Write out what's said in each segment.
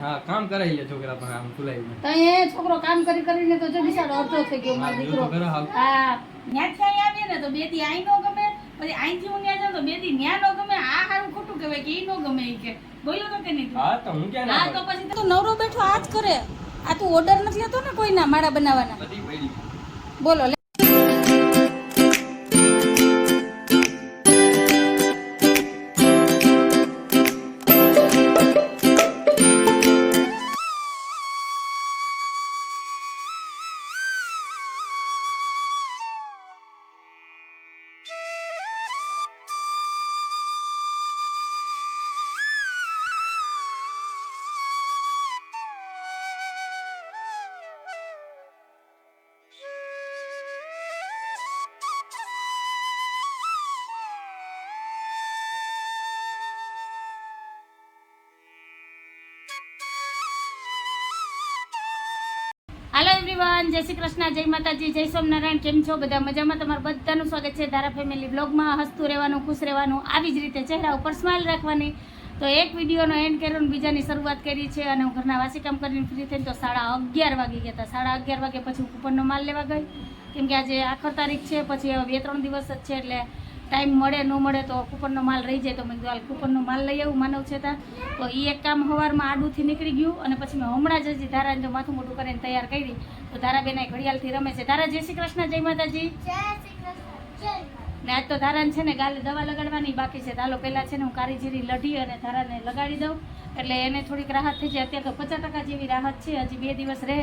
હા કામ કરાઈ લે છોકરા પણ આમ ખુલાવી તો એ છોકરો કામ કરી કરીને તો જો બિચારો અડધો થઈ ગયો મારો દીકરો. હા. અહીં આવીએ ને તો બેથી આઈ નો ગમે. પછી અહીંથી હું ન્યા જાઉં તો બેથી ન્યા નો ગમે. આ હારું ખોટું કહેવાય કે ઈ નો ગમે ઈ કે. બોલ્યો તો કે નહીં હા તો હું ક્યાં ના હા તો પછી તું નવરો બેઠો આ જ કરે. આ તું ઓર્ડર નથી લેતો ને કોઈના માળા બનાવવાના? બોલો જય શ્રી કૃષ્ણ, જય માતાજી, જય સોમનારાયણ કેમ છો? બધા મજામાં? તમારું બધાનું સ્વાગત છે ધારા ફેમિલી બ્લોગમાં. હસતું રહેવાનું, ખુશ રહેવાનું, આવી જ રીતે ચહેરા ઉપર સ્માઇલ રાખવાની. તો એક વિડીયોનો એન્ડ કર્યો બીજાની શરૂઆત કરી છે અને હું ઘરના વાસી કામ કરીને ફ્રી થઈને તો સાડા અગિયાર વાગી ગયા હતા. સાડા અગિયાર વાગે પછી હું કૂપનનો માલ લેવા ગઈ. કેમ કે આજે આખર તારીખ છે, પછી હવે બે ત્રણ દિવસ જ છે, એટલે ટાઈમ મળે ન મળે તો કૂપનનો માલ રહી જાય. તો મેં કીધું હાલ કૂપનનો માલ લઈ આવું માનવ છે ત્યાં તો એ એક કામ સવારમાં આડુંથી નીકળી ગયું અને પછી મેં હમણાં જ હજી ધારાને જો માથું મોટું કરીને તૈયાર કરી. તો ધારાબેન ઘડિયાળથી રમે છે. ધારા જય શ્રી કૃષ્ણ જય માતાજી. ને આજ તો ધારાને છે ને ગાલે દવા લગાડવાની બાકી છે. તાલો પહેલાં છે ને હું કારી જીરી લઢી અને ધારાને લગાડી દઉં. એટલે એને થોડીક રાહત થઈ જાય. અત્યારે તો પચાસ ટકા જેવી રાહત છે. હજી બે દિવસ રહે.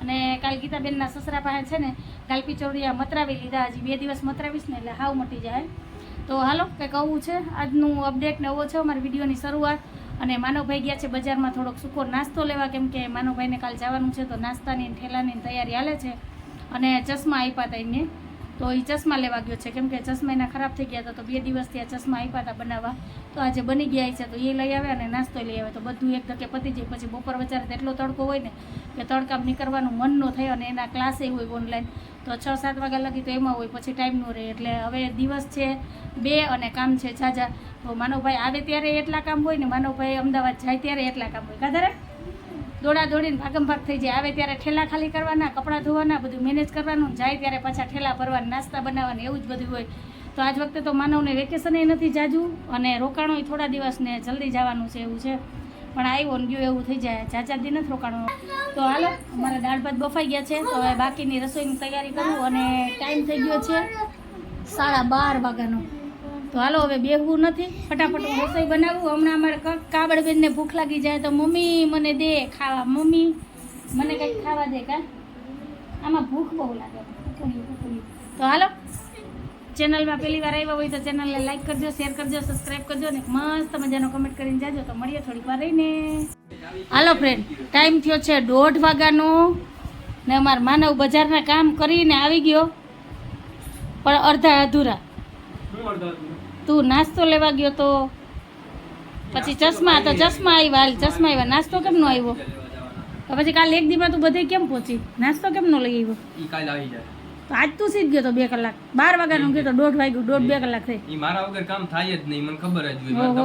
અને કાલ ગીતાબેનના સસરા પાસે છે ને, ગાલપી ચોરિયા મતરાવી લીધા. હજી બે દિવસ મતરાવીશ ને એટલે હાવ મટી જાય. તો હાલો, કંઈક આવું છે. આજનું અપડેટ ને એવો છે અમારી વિડીયોની શરૂઆત. અને માનવભાઈ ગયા છે બજારમાં થોડોક સૂકો નાસ્તો લેવા, કેમ કે માનવભાઈને કાલ જવાનું છે તો નાસ્તાની ઠેલાની તૈયારી હાલે છે. અને ચશ્મા આપ્યા હતા એને તો એ ચશ્મા લેવા ગયો છે. કેમ કે ચશ્મા એના ખરાબ થઈ ગયા હતા, તો બે દિવસથી આ ચશ્મા આપ્યા હતા બનાવવા. તો આજે બની ગયા છે, તો એ લઈ આવે અને નાસ્તો લઈ આવે. તો બધું એક ધકે પતી જાય. પછી બપોર વચારે એટલો તડકો હોય ને કે તડકામ નીકળવાનું મન ન થાય અને એના ક્લાસે હોય ઓનલાઈન તો છ સાત વાગ્યા લગી તો એમાં હોય, પછી ટાઈમ ન રહે. એટલે હવે દિવસ છે બે અને કામ છે ઝાઝા. તો માનવભાઈ આવે ત્યારે એટલા કામ હોય ને માનવભાઈ અમદાવાદ જાય ત્યારે એટલા કામ હોય. કાધારે દોડા દોડીને ભાગમ ભાગ થઈ જાય. આવે ત્યારે ઠેલા ખાલી કરવાના, કપડાં ધોવાના, બધું મેનેજ કરવાનું, જાય ત્યારે પાછા ઠેલા ભરવાના, નાસ્તા બનાવવાના, એવું જ બધું હોય. તો આજ વખતે તો માનવને વેકેશન નથી જાજુ અને રોકાણો થોડા દિવસને જલ્દી જવાનું છે એવું છે. પણ આવ્યો ને ગયો એવું થઈ જાય. ચાચા દી નથી રોકાણો. તો હાલો, અમારા દાળ ભાત બફાઈ ગયા છે. તો હવે બાકીની રસોઈની તૈયારી કરું અને ટાઈમ થઈ ગયો છે સાડા બાર વાગ્યાનો. તો હાલો, હવે બેહવું નથી. ફટાફટ રસોઈ બનાવું. હમણાં અમારે ક- કાબળબેનને ભૂખ લાગી જાય તો મમ્મી મને દે ખાવા. મમ્મી, મને કંઈક ખાવા દે કા? આમાં ભૂખ બહુ લાગે. તો હાલો, ચેનલમાં પહેલી વાર આવ્યા હોય તો ચેનલને લાઈક કરજો, શેર કરજો સબસ્ક્રાઈબ કરજો ને મસ્ત મજાનો કમેન્ટ કરીને જાજો. તો મળીએ થોડીક વાર રહીને. હાલો ફ્રેન્ડ ટાઈમ થયો છે દોઢ વાગ્યાનો ને અમાર માનવ બજારના કામ કરીને આવી ગયો. પણ અડધા અધૂરા. તું નાસ્તો લેવા ગયો તો? પછી ચશ્મા તો ચશ્મા આવ્યા હાલ ચશ્મા આવ્યા. નાસ્તો કેમ નો આવ્યો? તો પછી કાલે એક દીમાં તું બધે કેમ પહોંચી? નાસ્તો કેમ નો લઈ આવ્યો? કાલ આવી જાય. તો આજ તું સીધ ગયો તો બે કલાક. બાર વાગ્યાનું ગયો તો દોઢ વાગ્યું દોઢ બે કલાક થઈ. મારા વગર કામ થાય જ નહીં મને ખબર જ ઓહો.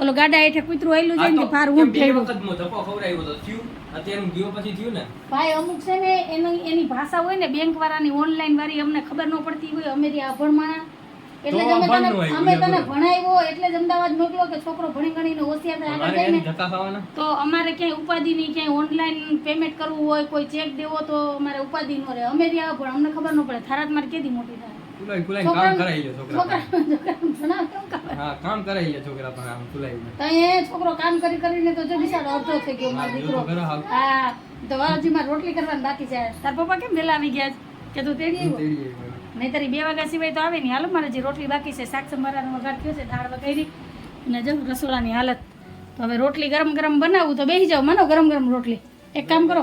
ઓલો ગાડા હેઠે કૂતરું આવેલું છે જાય ને ભાર ઊંટ થયું વખત મો ધક્કો ખવડાવ્યો તો થયું? અત્યારે ગયો પછી થયું ને? ભાઈ અમુક છે ને એની એની ભાષા હોય ને બેંક વાળાની ઓનલાઈન વાળી અમને ખબર ન પડતી હોય અમેરી અભણમાં એટલે જ અમે તને અમે તને ભણાવ્યો એટલે જ અમદાવાદ મોકલો કે છોકરો ભણી ગણીને હોશિયાર થાય. આગળ જઈને તો અમારે ક્યાંય ઉપાધિની ક્યાંય ઓનલાઈન પેમેન્ટ કરવું હોય કોઈ ચેક દેવો તો અમારે ઉપાધિ ન રહે. અમે રહ્યા પણ અમને ખબર ન પડે. થારાત મારે કેદી મોટી થાય. છોકરા કેમ કરી કરીને તો જો બિચારો અડધો થઈ ગયો મારો દીકરો. હા તો મારે રોટલી કરવાની બાકી છે. તાર પપ્પા કેમ વેલા આવી ગયા કે તું તેડી નહીતર બે વાગ્યા સિવાય તો આવે નહીં હાલો, મારે જે રોટલી બાકી છે, શાક સંભારાનો વઘાર થયો છે, દાળ વઘારી અને જો રસોડાની હાલત. તો હવે રોટલી ગરમ ગરમ બનાવું તો બેસી જાઓ. માનો ગરમ ગરમ રોટલી. એક કામ કરો.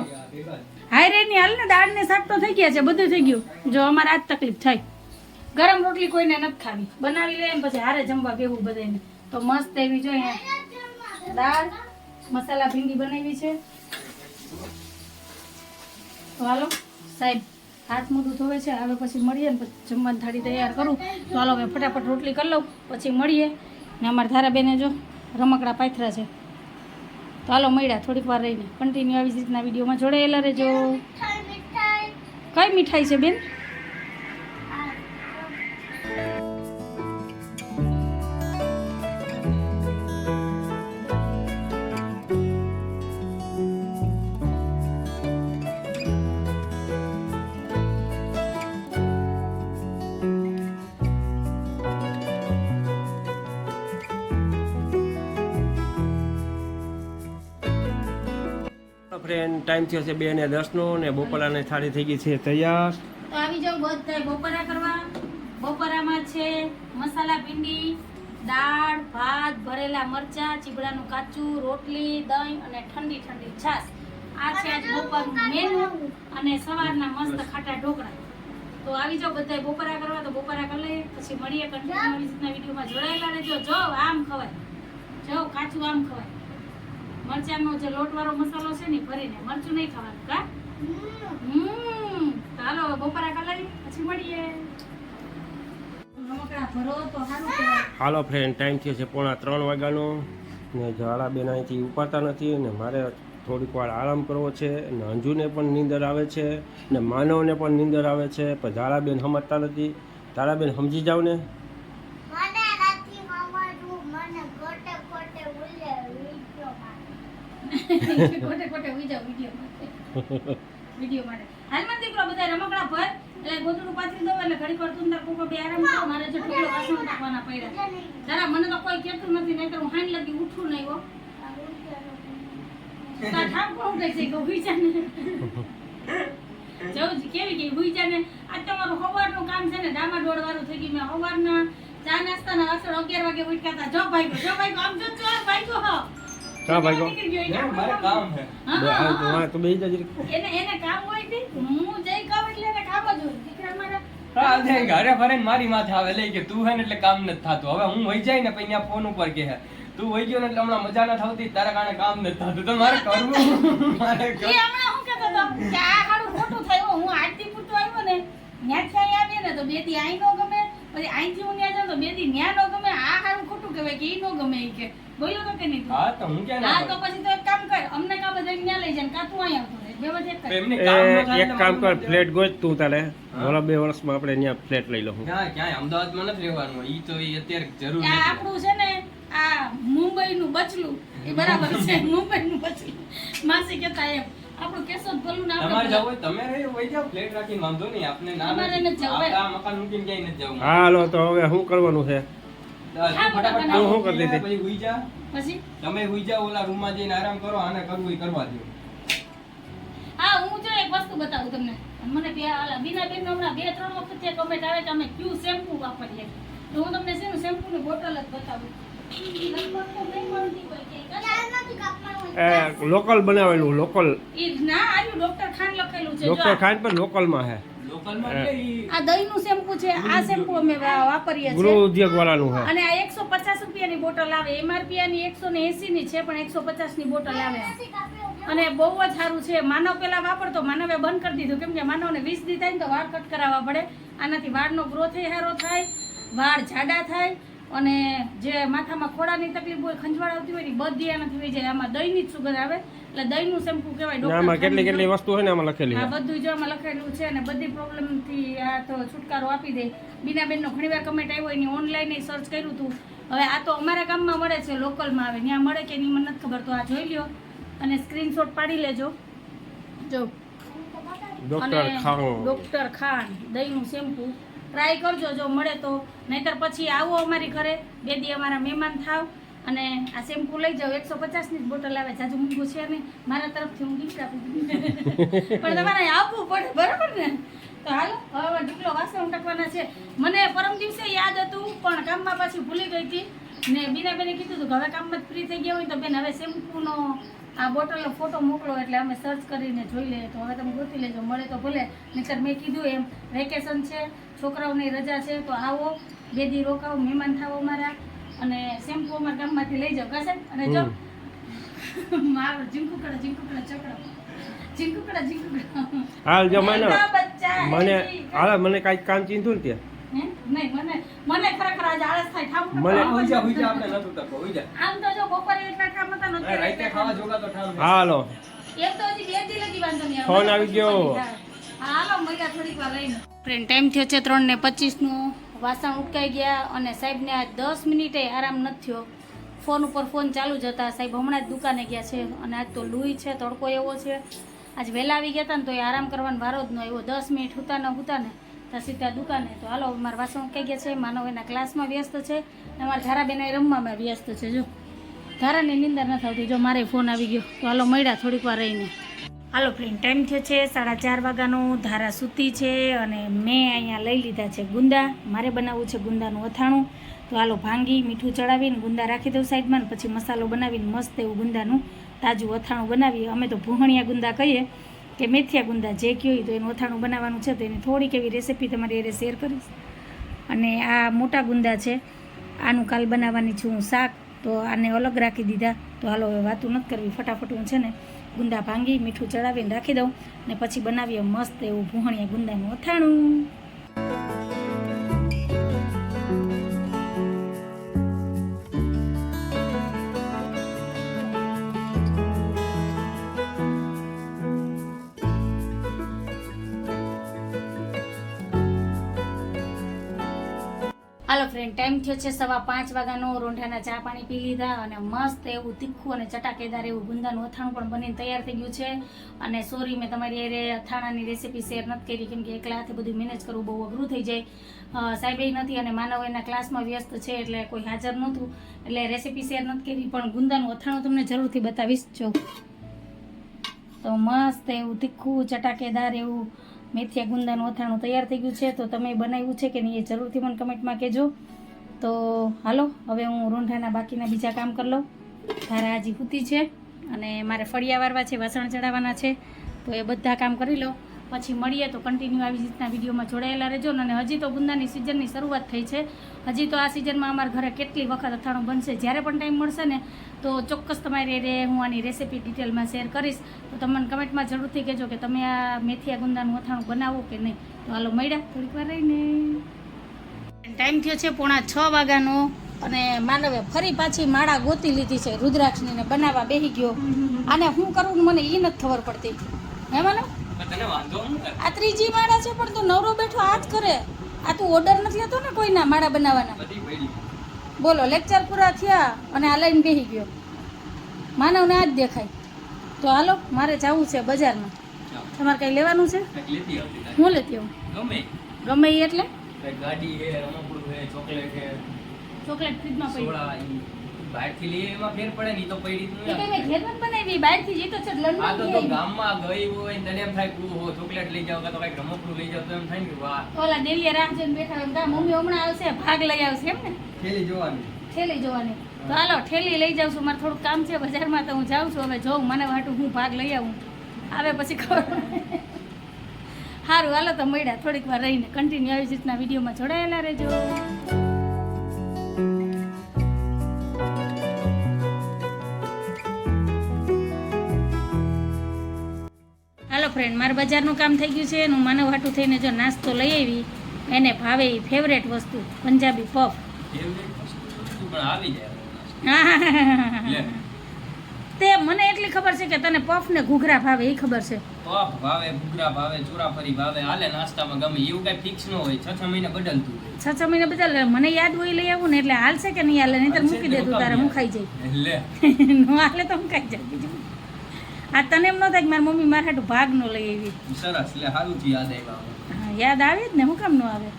હાય રે ની હાલ ને દાળ ને શાક તો થઈ ગયા છે, બધું થઈ ગયું. જો અમારે આજ તકલીફ થાય. ગરમ રોટલી કોઈને નથી ખાવી. બનાવી લે પછી હારે જમવા બેવું બધાને તો મસ્ત એવી જોઈએ દાળ, મસાલા ભીંડી બનાવી છે. તો હાલો, સાહેબ હાથ મોઢું ધોવે છે હવે પછી મળીએ ને પછી જમવાની થાળી તૈયાર કરું. તો હાલો હવે ફટાફટ રોટલી કરી લઉં પછી મળીએ. ને અમારા ધારાબેને જો રમકડા પાથરા છે. તો હાલો મળ્યા થોડીક વાર રહીને. કન્ટિન્યુ આવી જ રીતના વિડીયોમાં જોડાયેલા રહેજો. કઈ મીઠાઈ છે બેન? ફ્રેન્ડ ટાઈમ થયો છે બે ને દસનો ને બપોરાની થાળી થઈ ગઈ છે તૈયાર. તો આવી જાવ બધા બપોરા કરવા. બપોરામાં છે મસાલા ભીંડી, દાળ, ભાત, ભરેલા મરચા, ચીબડાનું કાચું, રોટલી, દહીં અને ઠંડી ઠંડી છાશ. આ છે આજ બપોરનું મેનુ અને સવારના મસ્ત ખાટા ઢોકળા. તો આવી જાવ બધા બપોરા કરવા, તો બપોરા કરી લઈએ. પછી મળીએ કન્ટિન્યુ રીતના વિડીયોમાં. જોડાયેલા રહેજો. જો આમ ખવાય. જો કાચું આમ ખવાય. મરચાંનો જે લોટવાળો મસાલો છે ને ભરીને મરચું નહીં ખાવાનું, કા? હમ, ચાલો બપોરા કરી લઈએ પછી મળીએ. હાલો ફ્રેન્ડ ટાઈમ થયો છે પોણા ત્રણ વાગ્યાનો. ને જ્વાળા બેન અહીંથી ઉપાડતા નથી ને મારે થોડીક વાર આરામ કરવો છે ને અંજુને પણ નીંદર આવે છે ને માનવને પણ નીંદર આવે છે, પણ ઝાલાબેન સમજતા નથી. તારાબેન સમજી જાવ ને મને નથી સમજવું મને ખોટે ખોટે ઉલે વીડિયો માં ખોટે ખોટે ઉઈ જાવ વિડિયો માટે. વિડિયો માટે. હાલમાં દીકરો બધા રમકડા ભર. એટલે ગોતડું પાથરી દઉં એટલે ઘડી તું તાર કોકો બે આરામ કરો. મારે જો ટુકડો વાસણ ઉઠાવવાના પડ્યા જરા મને તો કોઈ કહેતું નથી, નહીતર હું હાંડ લગી ઉઠું નહીં હો તાર ઠામ કોણ છે? કે ઉઈ જાને? જવું કેવી કે ઉઈ જાને? આજ તમારું હવારનું કામ છે ને, ડામા દોડવાનું થઈ ગયું. મેં સવારના ચા નાસ્તાના અસર અગિયાર વાગે ઉઠ્યા હતા જો ભાઈ જો ભાઈ આમ જો ચોર ભાઈ હો. કા ના, એટલે મારે કામ હે હા, બે આ તો હા. હા, તો બે જજરી એને એને કામ હોય તે હું જઈ કહું એટલે એને કામ જ હોય. દીકરા મારા હા, તે ઘરે ફરે મારી માથે આવે લે કે તું હે ને એટલે કામ નથી થતું. હવે હું વહી જાય ને પછી ત્યાં ફોન ઉપર કે હે. તું વહી ગયો ને એટલે હમણાં મજા નથી આવતી તારા કારણે કામ નથી થતું. તો મારે કરવું? મારે એ હમણાં હું કહેતો હતો કે આ હારું ખોટું થયું. હું પૂરતો આવ્યો ને ન્યાથી આવીએ ને તો બેથી અહીં નો ગમે. પછી અહીંથી હું ન્યા જાઉં તો બેથી ન્યા નો ગમે. આ હારું ખોટું કહેવાય કે ઈ નો ગમે કે. બોલ્યો તો કે નહીં? હા તો હું ક્યાં હા તો પછી તો એક કામ કર અમને કા બધા ન્યા લઈ જાય કા તું અહીં આવતો રહે બે વચ્ચે એક કર. એમને કામ ન એ થાય એક કામ કર ફ્લેટ ગોત તું તારે. હા. બે વર્ષમાં આપણે અહીંયા ફ્લેટ લઈ લઉં. ક્યાં ક્યાંય? અમદાવાદમાં નથી રહેવાનું. ઈ તો ઈ અત્યારે જરૂર નથી આપણું છે ને આ મુંબઈનું બચલું. એ બરાબર છે મુંબઈનું બચલું. માસી કહેતા એમ આપણું કેશોદ ભલું ને તમારે જવું હોય તમે રહી ફ્લેટ વાંધો નહીં. આપને ના અમારે નથી. નથી જવું, મકાન મૂકીને ક્યાંય નથી જવું. હાલો તો હવે શું કરવાનું છે? પછી હુઈ જા. પછી? તમે હુઈ જાઓ ઓલા રૂમમાં જઈને આરામ કરો આને કરવું ઈ કરવા દો હા હું જો એક વસ્તુ બતાવું તમને. મને બે આલા બીના બેન હમણાં બે ત્રણ વખત ત્યાં કમેન્ટ આવે કે અમે ક્યુ શેમ્પુ વાપરીએ. તો હું તમને છે ને બોટલ જ બતાવું. લોકલ બનાવેલું લોકલ. ના આવ્યું ડોક્ટર ખાન લખેલું છે જો ડોક્ટર ખાન પણ લોકલમાં માં ઈ આ દહીંનું શેમ્પુ છે આ શેમ્પુ અમે વાપરીએ વાપરીએ ગૃહ છીએ. ઉદ્યોગ વાળાનું છે અને આ એકસો પચાસ રૂપિયાની બોટલ આવે. એમઆરપી આની એકસો ને એસી ની છે પણ એકસો પચાસની બોટલ આવે. અને બહુ જ સારું છે. માનવ પેલા વાપરતો માનવે બંધ કરી દીધું. કેમ કે માનવને વીસ દી થાય ને તો વાળ કટ કરાવવા પડે. આનાથી વાળનો ગ્રોથ સારો થાય વાળ જાડા થાય અને જે માથામાં ખોડાની તકલીફ હોય ખંજવાળ આવતી હોય ને બધી આનાથી થઈ જાય. આમાં દહીંની જ સુગર આવે. એટલે દહીંનું શેમ્પુ કહેવાય ડોક્ટર આમાં કેટલી કેટલી વસ્તુ હોય ને આમાં લખેલી આ બધું જો આમાં લખેલું છે અને બધી પ્રોબ્લેમથી આ તો છુટકારો આપી દે. બીનાબેનનો ઘણીવાર કમેન્ટ આવ્યો એની ઓનલાઈન સર્ચ કર્યું હતું હવે આ તો અમારા ગામમાં મળે છે લોકલમાં આવે. ત્યાં મળે કે નહીં મને નથી ખબર. તો આ જોઈ લ્યો અને સ્ક્રીનશોટ પાડી લેજો. જો. ડોક્ટર ખાન. ડોક્ટર ખાન દહીંનું શેમ્પુ. ટ્રાય કરજો જો મળે તો. નહીતર પછી આવો અમારી ઘરે. બે દી અમારા મહેમાન થાવ અને આ શેમ્પુ લઈ જાઓ. એકસો પચાસની જ બોટલ આવે. જાજુ મૂંઘું છે નહીં. મારા તરફથી હું ગિફ્ટ આપી. પણ તમારે આપવું પડે બરાબર ને? તો હાલો હવે ઢીકલો વાસણ ટકવાના છે. મને પરમ દિવસે યાદ હતું પણ કામમાં પાછી ભૂલી ગઈ હતી. ને બીના બેને કીધું હતું કે હવે કામમાં ફ્રી થઈ ગયા હોય તો બેન હવે શેમ્પૂનો આ બોટલનો ફોટો મોકલો એટલે અમે સર્ચ કરીને જોઈ લઈએ. તો હવે તમે ગોતી લેજો. મળે તો ભલે. નહીતર મેં કીધું એમ વેકેશન છે. છોકરાઓની રજા છે તો આવો. બે દી રોકાવો મહેમાન થાવો મારા. અને શેમ્પુ અમારા ગામમાંથી લઈ જાઓ. કશે અને જો. મારો ઝીંકુકડા ઝીંકુકડા ચકડો. ઝીંકુકડા ઝીંકુકડા હાલ જો મને મને હાલ મને કાંઈક કામ ચીંધું ને ત્યાં નહીં મને મને ખરેખર આજે આળસ થાય. ઠામ મને- હા, હોઈ જા, હોઈ જા, આપણે નથી ઉતરતો, હોઈ આમ તો જો બપોરે એટલા કામ હતા ને અરે, રાતે ખાવા જોગા તો ઠામ હાલો. એમ તો હજી બે દી લગી વાંધો નહીં ફોન આવી ગયો. હાલો મળ્યા થોડીક ફ્રેન્ડ ટાઈમ થયો છે ત્રણ ને પચીસનું વાસણ ઉટકાઈ ગયા અને સાહેબને આજ દસ મિનિટે આરામ નથી થયો. ફોન ઉપર ફોન ચાલુ જ હતા. સાહેબ હમણાં જ દુકાને ગયા છે અને આજ તો લુઈ છે, તડકો એવો છે. આજ વહેલા આવી ગયા હતા ને તો એ આરામ કરવાનો વારો જ ન આવ્યો. દસ મિનિટ હુતા હુતાને ત્યાં સીધા દુકાને. તો હાલો મારા વાસણ ઉટકાઈ ગયા છે. માનવ એના ક્લાસમાં વ્યસ્ત છે અને મારા ધારાબેન એ રમવામાં વ્યસ્ત છે. જો ધારાની નિંદર નથી આવતી જો મારે ફોન આવી ગયો. તો હાલો મળ્યા થોડીક વાર રહીને. હાલો ફ્રેન્ડ ટાઈમ થયો છે, સાડા ચાર વાગ્યાનું ધારા સૂતી છે અને મેં અહીંયા લઈ લીધા છે ગુંદા. મારે બનાવવું છે ગુંદાનું અથાણું. તો હાલો, ભાંગી, મીઠું ચડાવીને ગુંદા રાખી દઉં સાઈડમાં પછી મસાલો બનાવીને મસ્ત એવું ગુંદાનું તાજું અથાણું બનાવીએ. અમે તો ભૂહણિયા ગુંદા કહીએ કે મેથિયા ગુંદા જે કહ્યું તો એનું અથાણું બનાવવાનું છે. તો એની થોડીક એવી રેસીપી તમારી એને શેર કરીશ. અને આ મોટા ગુંદા છે. આનું કાલ બનાવવાની છું હું શાક. તો આને અલગ રાખી દીધા. તો હાલો, હવે વાતું નથી કરવી. ફટાફટ હું છે ને ગુંદા ભાંગી મીઠું ચડાવીને રાખી દઉં ને પછી બનાવીએ મસ્ત એવું ભૂહણિયા ગુંદાનું અથાણું. હાલો ફ્રેન્ડ ટાઈમ થયો છે સવા પાંચ વાગ્યાનો. રોંઢાના ચા પાણી પી લીધા અને મસ્ત એવું તીખું અને ચટાકેદાર એવું ગુંદાનું અથાણું પણ બનીને તૈયાર થઈ ગયું છે. અને સોરી મેં તમારી એ અથાણાની રેસીપી શેર નથી કરી, કેમ કે એકલા હાથે બધું મેનેજ કરવું બહુ અઘરું થઈ જાય. સાહેબે નથી અને માનવ એના ક્લાસમાં વ્યસ્ત છે એટલે કોઈ હાજર નહોતું. એટલે રેસીપી શેર નથી કરી, પણ ગુંદાનું અથાણું તમને જરૂરથી બતાવીશ જો. તો મસ્ત એવું તીખું, ચટાકેદાર એવું મેથિયા ગુંદાનું અથાણું તૈયાર થઈ ગયું છે, તો તમે બનાવ્યું છે કે નહીં એ જરૂરથી મને કમેન્ટમાં કહેજો. તો હાલો, હવે હું રોંઢાના બાકીના બીજા કામ કરી લઉં. ધારા હજી હૂતી છે અને મારે ફળિયા વારવા છે, વાસણ ચડાવવાના છે, તો એ બધા કામ કરી લો પછી મળીએ તો કન્ટિન્યુ આવી રીતના વિડીયોમાં જોડાયેલા રહેજો અને હજી તો ગુંદાની સિઝનની શરૂઆત થઈ છે. હજી તો આ સિઝનમાં અમારા ઘરે કેટલી વખત અથાણું બનશે જ્યારે પણ ટાઈમ મળશે ને તો ચોક્કસ તમારી રે હું આની રેસીપી ડિટેલમાં શેર કરીશ. તો તમને કમેન્ટમાં જરૂરથી કહેજો કે તમે આ મેથિયા ગુંદાનું અથાણું બનાવો કે નહીં. તો હાલો મળ્યા થોડીક વાર રહીને. ટાઈમ થયો છે પોણા છ વાગ્યાનો અને માનવે ફરી પાછી માળા ગોતી લીધી છે. રુદ્રાક્ષની ને બનાવવા બેહી ગયો. આને શું કરવું મને એ નથી ખબર પડતી. હે માનવ આ ત્રીજી માળા છે પણ તું નવરો બેઠો જ કરે. આ તું ઓર્ડર નથી લેતો ને કોઈના માળા બનાવવાના. બોલો લેક્ચર પૂરા થયા અને આ લઈને બેસી ગયો. માનવને આ જ દેખાય. તો હાલો મારે જવું છે બજારમાં. તમારે કંઈ લેવાનું છે? હું લેતી આવું? ગમે. ગમે એટલે? ગાડી ચોકલેટ ચોકલેટ ફ્રીજમાં પડી. બહારથી લઈ એમાં ફેર પડે નહીં તો પડી જ એ કઈ ઘેર નથી બનાવી બહારથી જીતો છે આ લંડન તો તો ગામમાં ગઈ હોય ને તને એમ થાય કે ઓહો ચોકલેટ લઈ જાવ કાં તો કઈ રમકડું લઈ જાવ તો એમ થાય કે વાહ. ઓલા ડેલીએ રાહ બેઠા હોય કા મમ્મી હમણાં આવશે ભાગ લઈ આવશે એમ ને થેલી જોવાની. ઠેલી જોવાની. તો હાલો ઠેલી લઈ જાઉં છું મારે થોડુંક કામ છે બજારમાં તો હું જાઉં છું હવે જોઉં મને વાટું હું ભાગ લઈ આવું. આવે પછી ખબર સારું હાલો તો મળ્યા થોડીક વાર રહીને. કન્ટિન્યુ આવી જ રીતના વિડીયોમાં જોડાયેલા રહેજો. ફ્રેન્ડ મારે બજારનું કામ થઈ ગયું છે એનું માનવ હાટું થઈને જો નાસ્તો લઈ આવી એને ભાવે એ ફેવરેટ વસ્તુ પંજાબી પફ. તે મને એટલી ખબર છે કે તને પફ ને ઘૂઘરા ભાવે એ ખબર છે. પફ ભાવે ઘૂઘરા ભાવે ચોરાફરી ભાવે હાલે નાસ્તામાં ગમે એવું કઈ ફિક્સ ન હોય છ છ મહિને બદલતું છ છ મહિને બધા મને યાદ હોય લઈ આવું ને એટલે હાલશે કે નહીં હાલે નહીં તો મૂકી દે તું તારે હું ખાઈ જઈ લે. ન હાલે તો હું ખાઈ જાય બીજું આ તને એમ ન થાય કે મારી મમ્મી મારા હાટું ભાગ ન લઈ આવી. સરસ એટલે સારું થયું યાદ આવ્યા હા, યાદ આવે જ ને હું કામ ન આવે?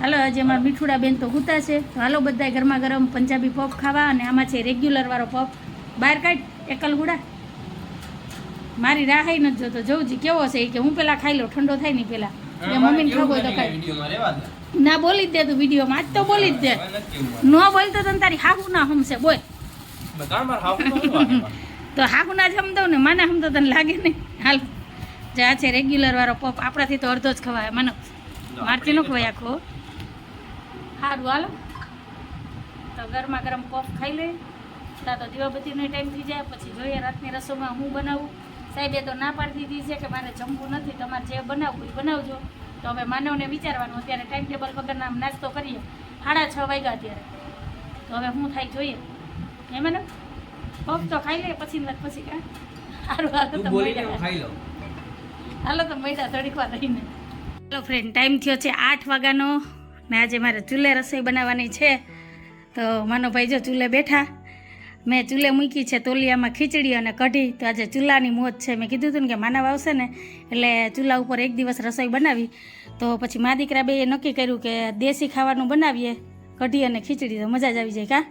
હાલો આજે મારા મીઠુડા બેન તો ગુતા છે. તો હાલો બધા ગરમા ગરમ પંજાબી પફ ખાવા અને આમાં છે રેગ્યુલર વાળો પફ. બહાર કાઢ એકલ ગુડા મારી રાહાઈ નથી જોતો. જોઉં જી કેવો છે કે હું પેલા ખાઈ લઉં ઠંડો થાય નહીં પેલા. એ મમ્મીને ખાવો તો દે. ના બોલી જ દે તું વિડીયોમાં. આજ તો બોલી જ દે. ન બોલતો તને તારી હાહુ ના હમશે. બોલ. તો હાહુ ના જ હમદવ ને માના હમતો તને લાગે નહીં. હાલ જે આ છે રેગ્યુલર વાળો પપ આપણાથી તો અડધો જ ખવાય. માનો મારથી ન ખવાય આખો. સારું હાલો. તો ગરમા ગરમ પફ ખાઈ લે. તા તો દીવાબત્તીનો ટાઈમ થઈ જાય પછી જોઈએ રાતની રસોઈમાં હું બનાવું. સાહેબે તો ના પાડી દીધી છે કે મારે જમવું નથી તમારે જે બનાવવું એ બનાવજો. તો હવે માનવને વિચારવાનું અત્યારે ટાઈમ ટેબલ વગરના નાસ્તો કરીએ. સાડા છ વાગ્યા અત્યારે. તો હવે શું થાય જોઈએ. હે મને પગ તો ખાઈ લે પછી પછી કાં? સારું હાલો તું ખાઈ લઉં. હાલો તો મળ્યા થોડીક વાર રહીને. હેલો ફ્રેન્ડ ટાઈમ થયો છે આઠ વાગ્યાનો. ને આજે મારે ચૂલે રસોઈ બનાવવાની છે. તો માનો ભાઈ જો ચૂલે બેઠા. મેં ચૂલે મૂકી છે તોલિયામાં ખીચડી અને કઢી. તો આજે ચૂલાની મોજ છે. મેં કીધું હતું ને કે માનવ આવશે ને એટલે ચૂલા ઉપર એક દિવસ રસોઈ બનાવી. તો પછી મા દીકરા બે નક્કી કર્યું કે દેશી ખાવાનું બનાવીએ કઢી અને ખીચડી. તો મજા જ આવી જાય કા?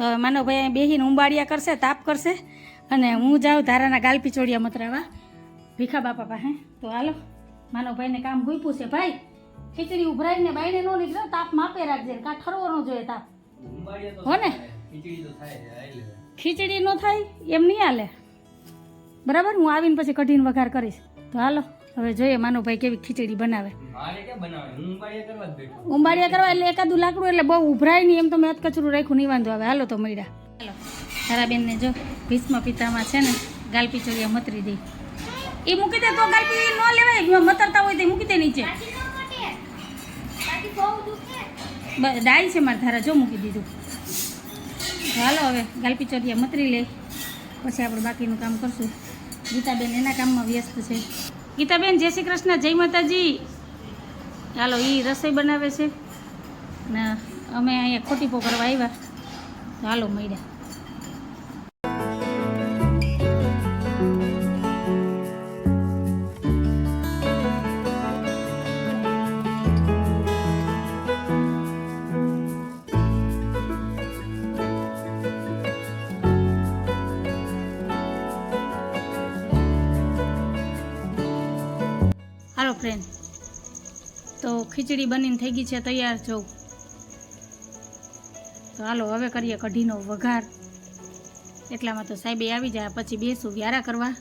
તો માનો ભાઈ અહીં બેહીને ઉંબાડિયા કરશે તાપ કરશે અને હું જાઉં ધારાના ગાલપી ચોડિયા મતરાવા. ભીખા બાપા પાસે. તો હાલો માનો ભાઈને કામ ગુપ્યું છે. ભાઈ ખીચડી ઉભરાઈને બાઈને નો નીકળે તાપ માપે રાખજે. કા ઠરવો ન જોઈએ તાપ. હો ને? ખીચડી ન થાય એમ નહીં હાલે. બરાબર? હું આવીને પછી કઢીને વઘાર કરીશ. તો હાલો. હવે જોઈએ માનો ભાઈ કેવી ખીચડી બનાવે. ઉંબાડિયા કરવા એટલે એકાદું લાકડું એટલે બહુ ઉભરાય નહીં એમ તો મેં કચરું રાખ્યું નહીં વાંધો આવે. હાલો તો મળ્યા. હાલો. તારા બેનને જો ભીષ્મ પિતામાં છે ને ગાલપી ચોરિયા મતરી દઈ. એ મૂકી દે તો ગાલપી ન લેવાય મતરતા હોય તો મૂકી દે નીચે. ડાય છે મારા ધારા જો મૂકી દીધું. હાલો હવે ગાલપી ચોરિયા મતરી લે પછી આપણે બાકીનું કામ કરશું. ગીતાબેન એના કામમાં વ્યસ્ત છે. ગીતાબેન, જય શ્રી કૃષ્ણ, જય માતાજી. હાલો એ રસોઈ બનાવે છે. ને અમે અહીંયા ખોટીપો કરવા આવ્યા. હાલો, મળ્યા. હાલો ફ્રેન્ડ તો ખીચડી બનીને થઈ ગઈ છે, તૈયાર જોઉં તો હાલો, હવે કરીએ કઢીનો વઘાર. એટલામાં તો સાહેબે આવી જાય, પછી બેસું વ્યારા કરવા.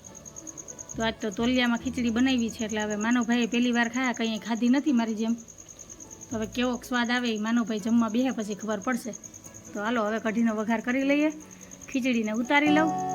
તો આજ તો તોલિયામાં ખીચડી બનાવી છે, એટલે હવે માનવભાઈએ પહેલી વાર ખાયા, કંઈ ખાધી નથી મારી જેમ. તો હવે કેવો સ્વાદ આવે એ માનવભાઈ જમવા બેહે, પછી ખબર પડશે. તો હાલો, હવે કઢીનો વઘાર કરી લઈએ. ખીચડીને ઉતારી લઉં.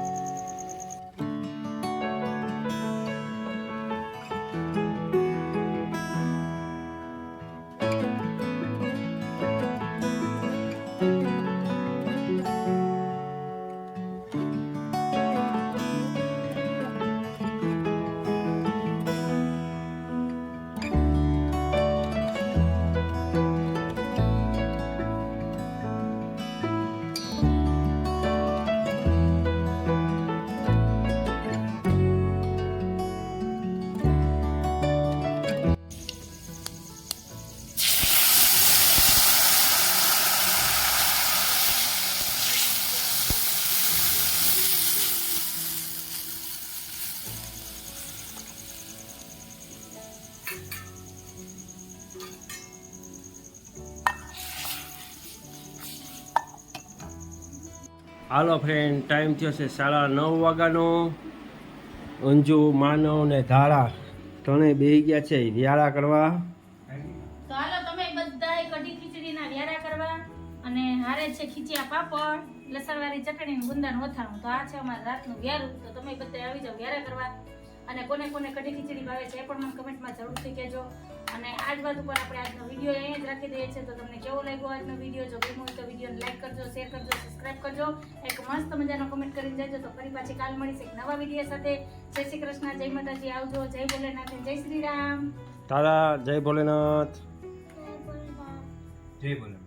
હાલો ફ્રેન્ડ ટાઈમ થયો છે સાડા નવ વાગ્યાનો. અંજુ, માનવ ને ધારા ત્રણેય બેહી ગયા છે, વ્યારા કરવા. તો હાલો તમે બધાય કઢી ખીચડીના વ્યારા કરવા અને હારે છે ખીચિયા પાપડ, લસણવાળી ચટણી ને ગુંદાનું આ છે અમારા રાતનું વ્યારું. તો તમે બધા આવી જાવ વ્યારા કરવા. અને કોને કોને કઢી ખીચડી ભાવે છે એ પણ મને કમેન્ટમાં જરૂરથી કહેજો. અને આજ વાત ઉપર આપણે આજનો વીડિયો અહીંયા જ રાખી દઈએ છીએ. તો તમને કેવો લાગ્યો આજનો વીડિયો જો ગમ્યો હોય તો વિડીયોને લાઈક કરજો શેર કરજો સબસ્ક્રાઈબ કરજો. એક મસ્ત મજાનો કમેન્ટ કરીને જજો. તો ફરી પાછી કાલ મળીશ એક નવા વીડિયો સાથે. જય શ્રી કૃષ્ણ જય માતાજી. આવજો. જય ભોલેનાથ. જય શ્રી રામ. તારા જય ભોલેનાથ. જય બોલો